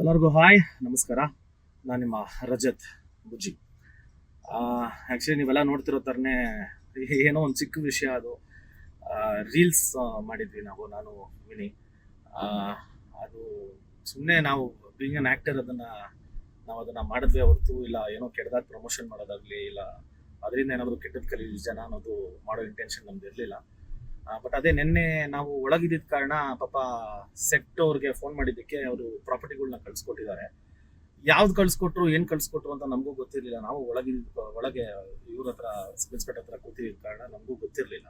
ಎಲ್ಲರಿಗೂ ಹಾಯ್, ನಮಸ್ಕಾರ. ನಾನು ನಿಮ್ಮ ರಜತ್ ಬುಜ್ಜಿ. ಆ್ಯಕ್ಚುಲಿ ನೀವೆಲ್ಲ ನೋಡ್ತಿರೋ ಥರನೇ ಏನೋ ಒಂದು ಚಿಕ್ಕ ವಿಷಯ ಅದು. ರೀಲ್ಸ್ ಮಾಡಿದ್ವಿ ನಾವು, ನಾನು, ವಿನಿ. ಅದು ಸುಮ್ಮನೆ ನಾವು ಬೀಂಗ್ ಅನ್ ಆ್ಯಕ್ಟರ್ ಅದನ್ನು ನಾವು ಅದನ್ನು ಮಾಡಿದ್ವಿ ಹೊರತು, ಇಲ್ಲ ಏನೋ ಕೆಟ್ಟದಾಗಿ ಪ್ರಮೋಷನ್ ಮಾಡೋದಾಗಲಿ, ಇಲ್ಲ ಅದರಿಂದ ಏನಾದರೂ ಕೆಟ್ಟದ್ದು ಕಲೀಲಿ ಜನ ಅನ್ನೋದು ಮಾಡೋ ಇಂಟೆನ್ಷನ್ ನಮ್ದು ಇರಲಿಲ್ಲ ಬಟ್ ಅದೇ ನಿನ್ನೆ ನಾವು ಒಳಗಿದ್ದ ಕಾರಣ ಪಾಪ ಸೆಟ್ ಅವ್ರಿಗೆ ಫೋನ್ ಮಾಡಿದ್ದಕ್ಕೆ ಅವರು ಪ್ರಾಪರ್ಟಿಗಳನ್ನ ಕಳ್ಸಿಕೊಟ್ಟಿದ್ದಾರೆ. ಯಾವ್ದು ಕಳ್ಸಿಕೊಟ್ರು, ಏನ್ ಕಳ್ಸಿಕೊಟ್ರು ಅಂತ ನಮಗೂ ಗೊತ್ತಿರಲಿಲ್ಲ. ನಾವು ಒಳಗಿದ್ದ ಒಳಗೆ ಇವ್ರ ಹತ್ರ ಇನ್ಸ್ಪೆಕ್ಟರ್ ಹತ್ರ ಕೂತಿದ್ದ ಕಾರಣ ನಮಗೂ ಗೊತ್ತಿರಲಿಲ್ಲ.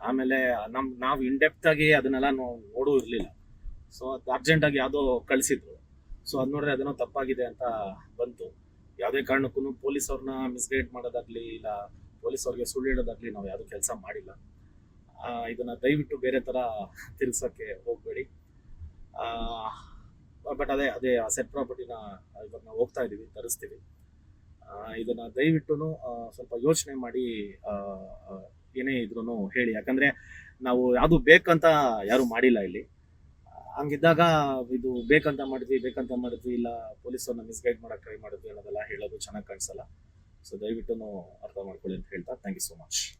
ಆಮೇಲೆ ನಮ್, ನಾವು ಇಂಡೆಪ್ತ್ ಆಗಿ ಅದನ್ನೆಲ್ಲ ನೋಡೂ ಇರಲಿಲ್ಲ. ಸೊ ಅದು ಅರ್ಜೆಂಟ್ ಆಗಿ ಯಾವುದೋ ಕಳಿಸಿದ್ರು. ಸೊ ಅದ್ ನೋಡ್ರೆ ಅದೇನೋ ತಪ್ಪಾಗಿದೆ ಅಂತ ಬಂತು. ಯಾವುದೇ ಕಾರಣಕ್ಕೂ ಪೊಲೀಸ್ ಅವ್ರನ್ನ ಮಿಸ್ಗೈಡ್ ಮಾಡೋದಾಗ್ಲಿ, ಇಲ್ಲ ಪೊಲೀಸ್ ಅವ್ರಿಗೆ ಸುಳ್ಳು ಹೇಳೋದಾಗ್ಲಿ ನಾವು ಯಾವ್ದು ಕೆಲಸ ಮಾಡಿಲ್ಲ. ಇದನ್ನ ದಯವಿಟ್ಟು ಬೇರೆ ತರ ತಿರ್ಗ್ಸಕ್ಕೆ ಹೋಗಬೇಡಿ. ಬಟ್ ಅದೇ ಅದೇ ಸೆಟ್ ಪ್ರಾಪರ್ಟಿನ ಇವಾಗ ನಾವು ಹೋಗ್ತಾ ಇದೀವಿ ತರಿಸ್ತೀವಿ. ಇದನ್ನು ದಯವಿಟ್ಟು ಸ್ವಲ್ಪ ಯೋಚನೆ ಮಾಡಿ ಆ, ಆ, ಏನೇ ಇದ್ರೂ ಹೇಳಿ. ಯಾಕಂದ್ರೆ ನಾವು ಯಾವುದು ಬೇಕಂತ ಯಾರು ಮಾಡಿಲ್ಲ ಇಲ್ಲಿ. ಹಂಗಿದ್ದಾಗ ಇದು ಬೇಕಂತ ಮಾಡಿದ್ವಿ ಬೇಕಂತ ಮಾಡಿದ್ವಿ ಇಲ್ಲ ಪೊಲೀಸರನ್ನ ಮಿಸ್ಗೈಡ್ ಮಾಡೋಕೆ ಟ್ರೈ ಮಾಡಿದ್ವಿ ಅನ್ನೋದೆಲ್ಲ ಹೇಳೋದು ಚೆನ್ನಾಗಿ ಕಾಣಿಸಲ್ಲ. ಸೊ ದಯವಿಟ್ಟು ಅರ್ಥ ಮಾಡ್ಕೊಳ್ಳಿ ಅಂತ ಹೇಳ್ತಾ thank you so much